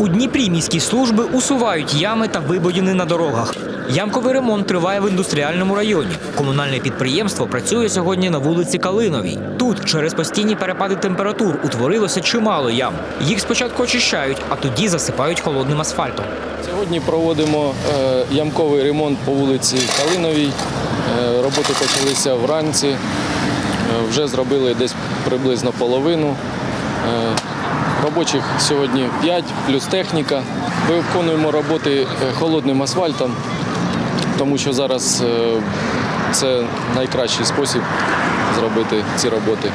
У Дніпрі міські служби усувають ями та вибоїни на дорогах. Ямковий ремонт триває в індустріальному районі. Комунальне підприємство працює сьогодні на вулиці Калиновій. Тут через постійні перепади температур утворилося чимало ям. Їх спочатку очищають, а тоді засипають холодним асфальтом. Сьогодні проводимо е, ямковий ремонт по вулиці Калиновій. Е, Роботи почалися вранці. Е, Вже зробили десь приблизно половину. Робочих сьогодні 5 плюс техніка. Виконуємо роботи е, холодним асфальтом, тому що зараз е, це найкращий спосіб зробити ці роботи.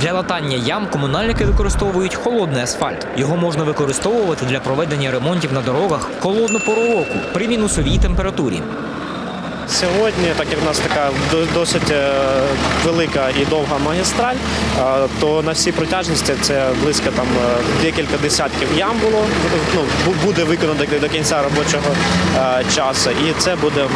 Для латання ям комунальники використовують холодний асфальт. Його можна використовувати для проведення ремонтів на дорогах в холодну пору року при мінусовій температурі. Сьогодні, так як в нас така до- досить е, велика і довга магістраль, е, то на всій протяжності це близько там е, декілька десятків ям було. Ну, буде виконано до- кінця робочого часу, і це буде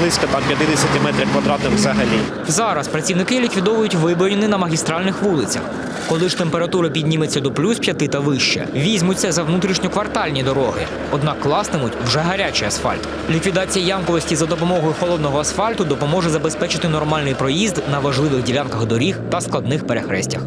близько там 50 метрів квадратних взагалі. Зараз працівники ліквідовують вибоїни на магістральних вулицях. Коли ж температура підніметься до плюс 5 та вище, візьмуться за внутрішньоквартальні дороги. Однак кластимуть вже гарячий асфальт. Ліквідація ямковості за допомогою холодного асфальту допоможе забезпечити нормальний проїзд на важливих ділянках доріг та складних перехрестях.